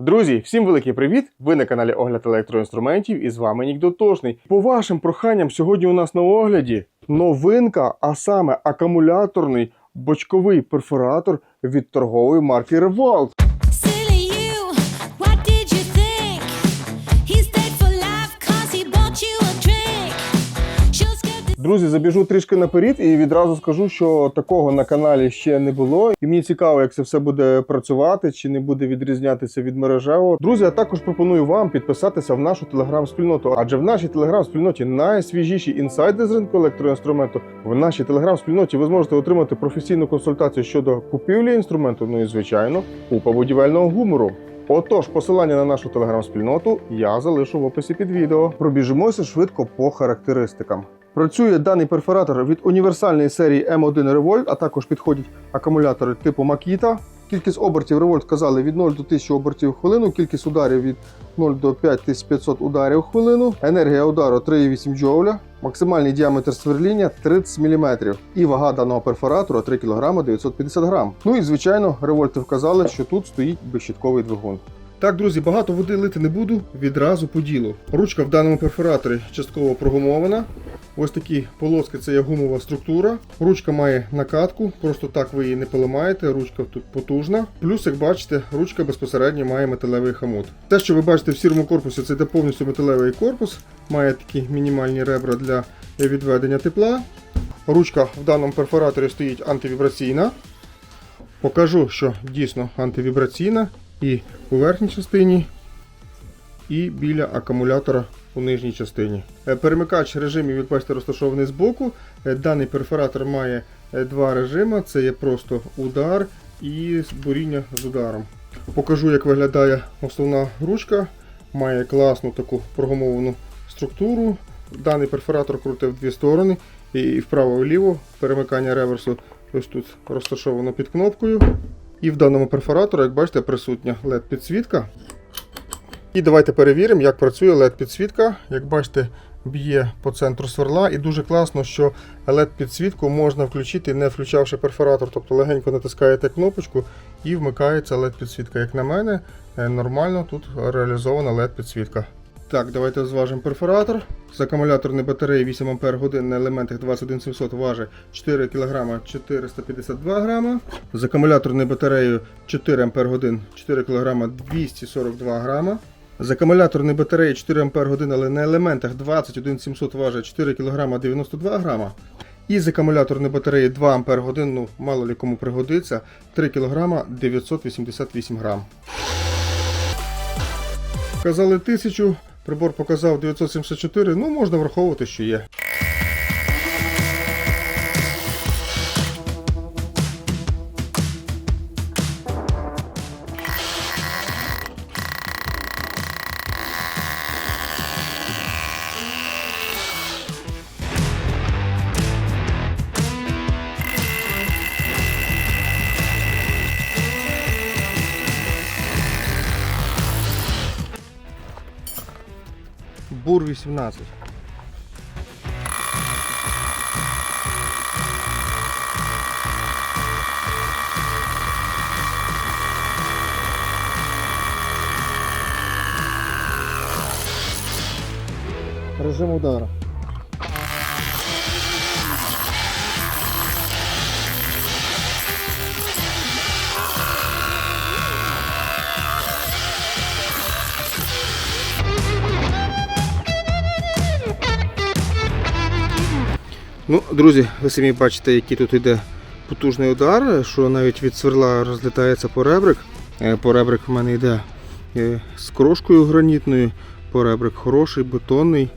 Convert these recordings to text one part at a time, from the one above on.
Друзі, всім великий привіт! Ви на каналі Огляд електроінструментів і з вами Нік Дотошний. По вашим проханням, сьогодні у нас на огляді новинка, а саме акумуляторний бочковий перфоратор від торгової марки Revolt. Друзі, забіжу трішки наперед і відразу скажу, що такого на каналі ще не було. І мені цікаво, як це все буде працювати, чи не буде відрізнятися від мережевого. Друзі, а також пропоную вам підписатися в нашу телеграм-спільноту, адже в нашій телеграм-спільноті найсвіжіші інсайди з ринку електроінструменту. В нашій телеграм-спільноті ви зможете отримати професійну консультацію щодо купівлі інструменту, ну і звичайно, купа будівельного гумору. Отож, посилання на нашу телеграм-спільноту я залишу в описі під відео. Пробіжимося швидко по характеристикам. Працює даний перфоратор від універсальної серії M1 Revolt, а також підходять акумулятори типу Makita. Кількість обертів Revolt казали від 0 до 1000 обертів в хвилину, кількість ударів від 0 до 5500 ударів в хвилину, енергія удару 3,8 джоуля, максимальний діаметр сверління 30 мм і вага даного перфоратора 3 кг 950 г. Ну і звичайно, Revolt вказали, що тут стоїть безщітковий двигун. Так, друзі, багато води лити не буду, відразу по ділу. Ручка в даному перфораторі частково прогумована. Ось такі полоски це є гумова структура. Ручка має накатку, просто так ви її не поламаєте, ручка тут потужна. Плюс, як бачите, ручка безпосередньо має металевий хамут. Те, що ви бачите в сірому корпусі, це йде повністю металевий корпус, має такі мінімальні ребра для відведення тепла. Ручка в даному перфораторі стоїть антивібраційна. Покажу, що дійсно антивібраційна і у верхній частині, і біля акумулятора у нижній частині. Е, Перемикач режимів, як бачите, розташований збоку. Е, Даний перфоратор має е, два режими: це є просто удар і буріння з ударом. Покажу, як виглядає основна ручка. Має класну таку прогумовану структуру. Даний перфоратор крутить в дві сторони і вправо і вліво. Перемикання реверсу ось тут розташовано під кнопкою. І в даному перфораторі, як бачите, присутня LED-підсвітка. І давайте перевіримо, як працює LED-підсвітка. Як бачите, б'є по центру сверла. І дуже класно, що LED-підсвітку можна включити, не включавши перфоратор. Тобто легенько натискаєте кнопочку і вмикається LED-підсвітка. Як на мене, е, нормально тут реалізована LED-підсвітка. Так, давайте зважимо перфоратор. З акумуляторної батареї 8 Ах на елементах 21700 важить 4 кг 452 г. З акумуляторною батареєю 4 Ах 4 кг 242 г. З акумуляторної батареї 4 Ах, але на елементах 21700 важить 4 кг 92 г. І з акумуляторної батареї 2 Ах, ну мало ли кому пригодиться, 3 кг 988 г. Казали 1000, прибор показав 974, ну можна враховувати, що є. Бур 18. Режим удара. Ну, друзі, ви самі бачите, який тут йде потужний удар, що навіть від сверла розлітається поребрик. Е, Поребрик в мене йде е, з крошкою гранітною, поребрик хороший, бетонний.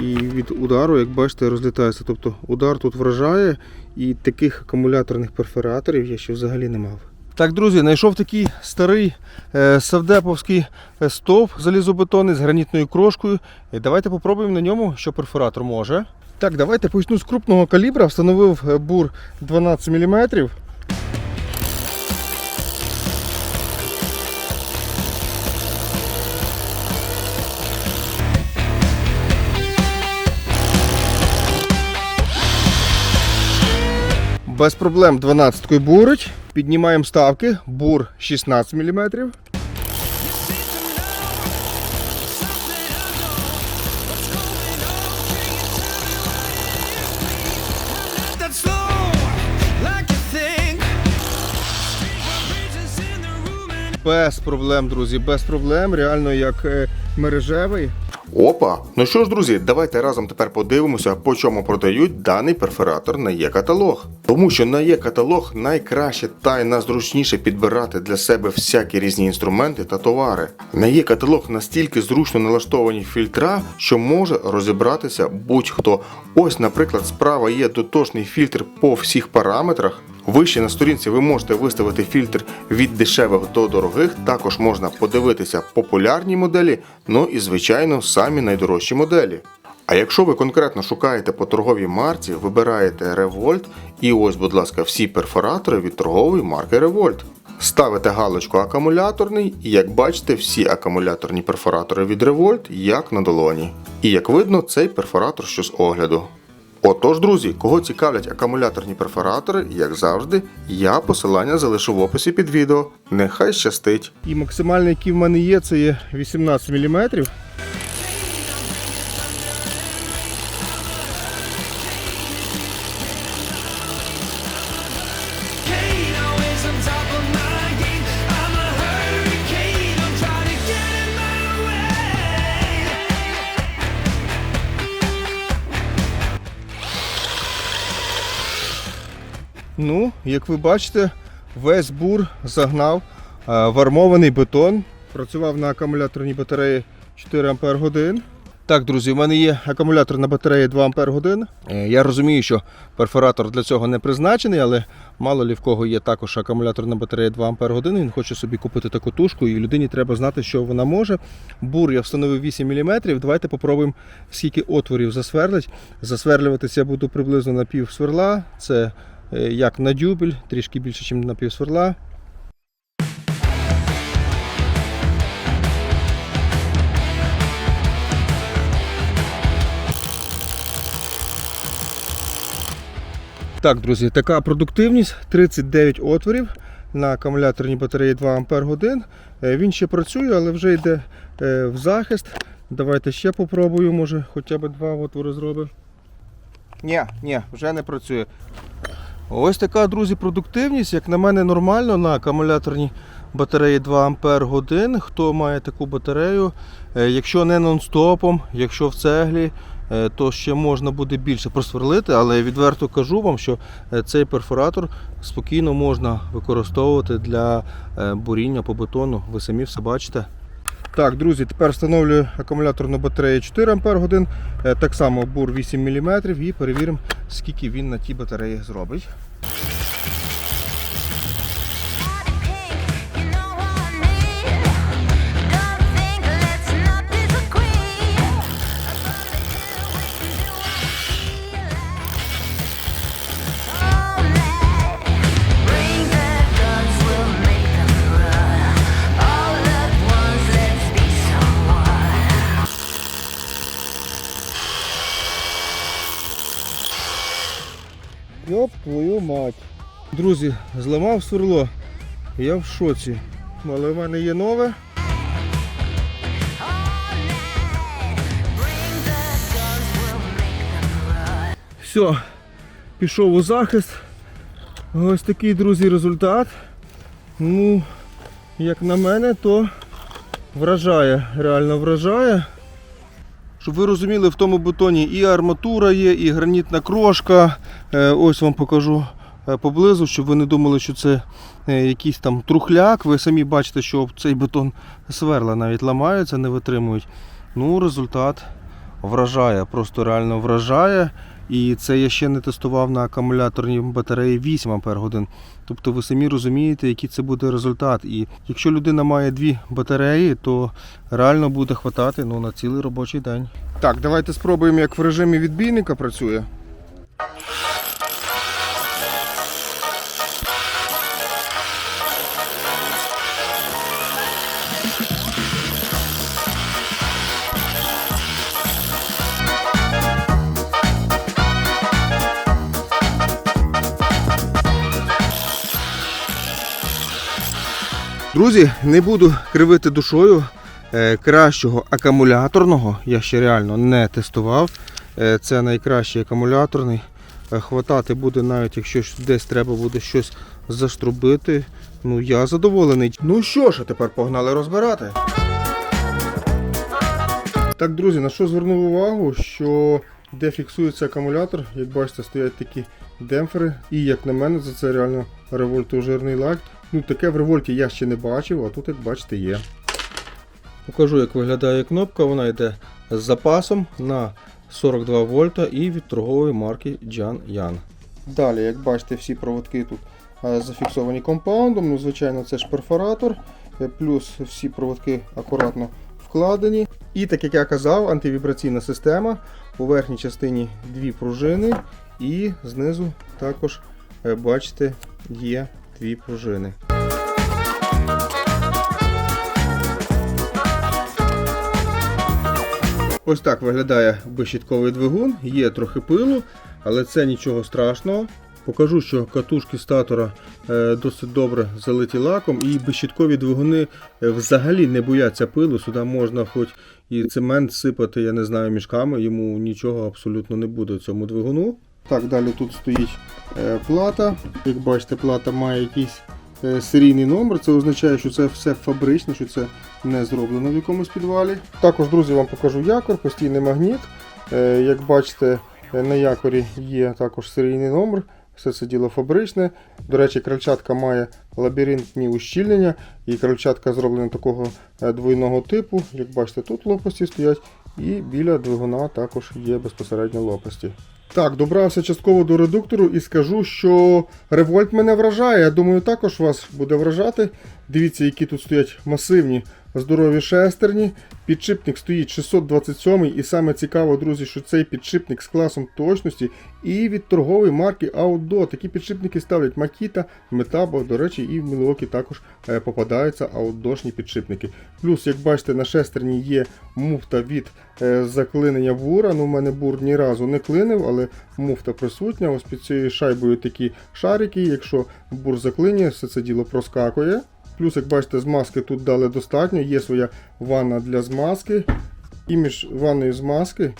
І від удару, як бачите, розлітається. Тобто удар тут вражає, і таких акумуляторних перфораторів я ще взагалі не мав. Так, друзі, знайшов такий старий е, савдеповський стовп залізобетонний з гранітною крошкою. Давайте попробуємо на ньому, що перфоратор може. Так, давайте почну з крупного калібра. Встановив е, бур 12 мм. Без проблем 12 бурить. Піднімаємо ставки. Бур 16 мм. Без проблем, друзі, без проблем. Реально як е, мережевий. Опа! Ну що ж, друзі, давайте разом тепер подивимося, по чому продають даний перфоратор на є-каталог. Тому що на є-каталог найкраще та й найзручніше підбирати для себе всякі різні інструменти та товари. На є-каталог настільки зручно налаштовані фільтра, що може розібратися будь-хто. Ось, наприклад, справа є дотошний фільтр по всіх параметрах. Вище на сторінці ви можете виставити фільтр від дешевих до дорогих. Також можна подивитися популярні моделі, ну і звичайно самі найдорожчі моделі. А якщо ви конкретно шукаєте по торговій марці, вибираєте Revolt і ось, будь ласка, всі перфоратори від торгової марки Revolt. Ставите галочку акумуляторний, і як бачите, всі акумуляторні перфоратори від Revolt як на долоні. І як видно, цей перфоратор що з огляду. Отож, друзі, кого цікавлять акумуляторні перфоратори, як завжди, я посилання залишу в описі під відео. Нехай щастить! І максимальний, який в мене є, це є 18 мм. Ну, як ви бачите, весь бур загнав е, в бетон. Працював на акумуляторній батареї 4 Ампер годин. Так, друзі, у мене є акумуляторна батарея 2 Ампер годин. Е, Я розумію, що перфоратор для цього не призначений, але мало лі в кого є також акумуляторна батарея 2 Ампер годин. Він хоче собі купити таку тушку, і людині треба знати, що вона може. Бур я встановив 8 мм. Давайте попробуємо, скільки отворів засверлить. Засверлюватися буду приблизно на пів сверла. Це як на дюбель, трішки більше, ніж на пів сверла. Так, друзі, така продуктивність 39 отворів на акумуляторній батареї 2 Ампер годин. Е, Він ще працює, але вже йде е, в захист. Давайте ще попробую, може хоча б два отвори зробив. Ні, ні, вже не працює. Ось така, друзі, продуктивність, як на мене, нормально на акумуляторній батареї 2 Ампер. Хто має таку батарею, е, якщо не нон-стопом, якщо в цеглі, е, то ще можна буде більше просверлити, але відверто кажу вам, що е, цей перфоратор спокійно можна використовувати для буріння по бетону. Ви самі все бачите. Так, друзі, тепер встановлюю акумуляторну батарею 4 Ампер годин. Е, Так само бур 8 мм і перевіримо, скільки він на тій батареї зробить. Йоп твою мать. Друзі, зламав сверло. Я в шоці. Але в мене є нове. Все, пішов у захист. Ось такий, друзі, результат. Ну, як на мене, то вражає, реально вражає. Щоб ви розуміли, в тому бетоні і арматура є, і гранітна крошка. Е, Ось вам покажу е, поблизу, щоб ви не думали, що це е, якийсь там трухляк. Ви самі бачите, що цей бетон сверла навіть ламаються, не витримують. Ну, результат вражає, просто реально вражає. І це я ще не тестував на акумуляторній батареї 8 Ампер годин. Тобто ви самі розумієте, який це буде результат. І якщо людина має дві батареї, то реально буде хватати ну, на цілий робочий день. Так, давайте спробуємо, як в режимі відбійника працює. Друзі, не буду кривити душою. Е, Кращого акумуляторного я ще реально не тестував. Е, Це найкращий акумуляторний. Е, Хватати буде навіть, якщо десь треба буде щось заштрубити. Ну я задоволений. Ну що ж, а тепер погнали розбирати. Так, друзі, на що звернув увагу, що де фіксується акумулятор, як бачите, стоять такі демпфери. І як на мене, за це реально револьту жирний лак. Ну таке в револьті я ще не бачив, а тут, як бачите, є. Покажу, як виглядає кнопка. Вона йде з запасом на 42 вольта і від торгової марки Jan Yan. Далі, як бачите, всі проводки тут е, зафіксовані компаундом. Ну, звичайно, це ж перфоратор, е, плюс всі проводки акуратно вкладені. І так як я казав, антивібраційна система. У верхній частині дві пружини, і знизу також, е, бачите, є дві пружини. Ось так виглядає безщітковий двигун, є трохи пилу, але це нічого страшного. Покажу, що катушки статора е, досить добре залиті лаком, і безщіткові двигуни е, взагалі не бояться пилу. Сюди можна хоч і цемент сипати, я не знаю, мішками, йому нічого абсолютно не буде цьому двигуну. Так, далі тут стоїть е, плата. Як бачите, плата має якийсь е, серійний номер. Це означає, що це все фабричне, що це не зроблено в якомусь підвалі. Також, друзі, вам покажу якор, постійний магніт. Е, Як бачите, на якорі є також серійний номер. Все це діло фабричне. До речі, крильчатка має лабіринтні ущільнення, і крильчатка зроблена такого двойного типу. Як бачите, тут лопасті стоять, і біля двигуна також є безпосередньо лопасті. Так, добрався частково до редуктору і скажу, що револьт мене вражає. Я думаю, також вас буде вражати. Дивіться, які тут стоять масивні здорові шестерні. Підшипник стоїть 627 і саме цікаво, друзі, що цей підшипник з класом точності і від торгової марки Outdo. Такі підшипники ставлять Makita, Metabo, до речі, і в Milwaukee також е, попадаються аутдошні підшипники. Плюс, як бачите, на шестерні є муфта від е, заклинення бура. Ну, в мене бур ні разу не клинив, але муфта присутня. Ось під цією шайбою такі шарики. Якщо бур заклинює, все це діло проскакує. Плюс, як бачите, змазки тут дали достатньо. Є своя ванна для змазки. І між ванною змазки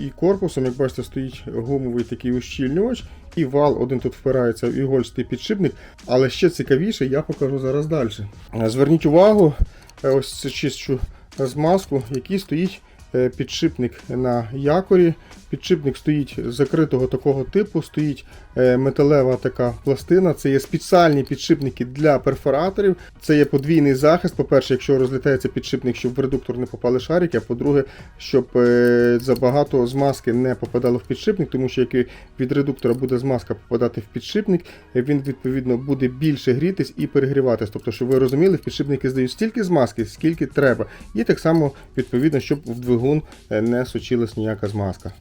і корпусом, як бачите, стоїть гумовий такий ущільнювач. І вал один тут впирається в ігольстий підшипник. Але ще цікавіше, я покажу зараз далі. Зверніть увагу, е, ось чищу змазку, який стоїть підшипник на якорі. Підшипник стоїть закритого такого типу, стоїть е, металева така пластина. Це є спеціальні підшипники для перфораторів. Це є подвійний захист. По-перше, якщо розлітається підшипник, щоб в редуктор не попали шарики, а по-друге, щоб е, забагато змазки не попадало в підшипник, тому що як від редуктора буде змазка попадати в підшипник, е, він відповідно буде більше грітись і перегріватись. Тобто, щоб ви розуміли, в підшипники здають стільки змазки, скільки треба. І так само відповідно, щоб в двигун е, не сочилась ніяка змазка.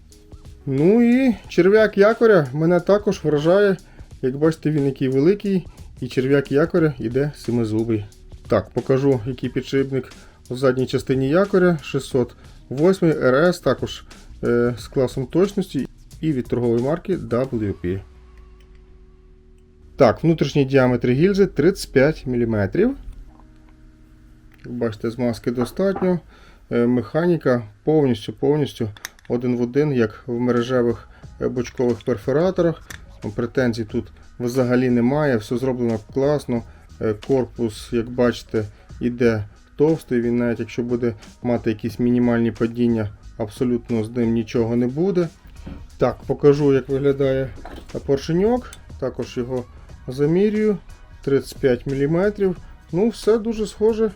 Ну і черв'як якоря мене також вражає. Як бачите, він який великий, і черв'як якоря йде семизубий. Так, покажу, який підшипник у задній частині якоря 608 РС, також е, з класом точності і від торгової марки WP. Так, внутрішній діаметр гільзи 35 мм. Бачите, змазки достатньо. Е, Механіка повністю повністю один в один, як в мережевих е, бочкових перфораторах. Претензій тут взагалі немає, все зроблено класно. Е, Корпус, як бачите, іде товстий. Він навіть якщо буде мати якісь мінімальні падіння, абсолютно з ним нічого не буде. Так, покажу, як виглядає поршеньок. Також його замірюю. 35 мм. Ну, все дуже схоже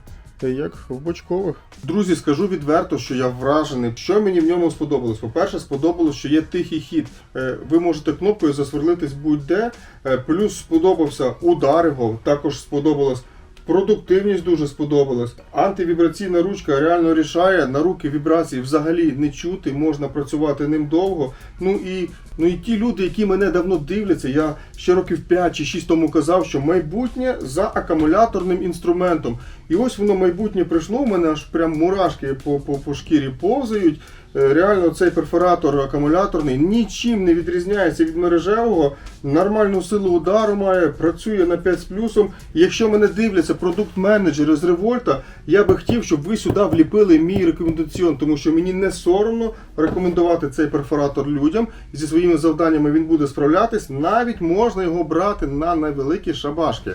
як в бочкових. Друзі, скажу відверто, що я вражений. Що мені в ньому сподобалось? По-перше, сподобалось, що є тихий хід. Е, Ви можете кнопкою засверлитись будь-де. Е, Плюс сподобався удар його, також сподобалось. Продуктивність дуже сподобалась. Антивібраційна ручка реально рішає. На руки вібрації взагалі не чути, можна працювати ним довго. Ну і ну і ті люди, які мене давно дивляться, я ще років 5 чи 6 тому казав, що майбутнє за акумуляторним інструментом. І ось воно майбутнє прийшло. У мене аж прям мурашки по, по, по шкірі повзають. Е, Реально цей перфоратор акумуляторний нічим не відрізняється від мережевого. Нормальну силу удару має, працює на 5 з плюсом. Якщо мене дивляться продукт-менеджери з Револьта, я би хотів, щоб ви сюди вліпили мій рекомендаціон, тому що мені не соромно рекомендувати цей перфоратор людям. Зі своїми завданнями він буде справлятись. Навіть можна його брати на невеликі шабашки.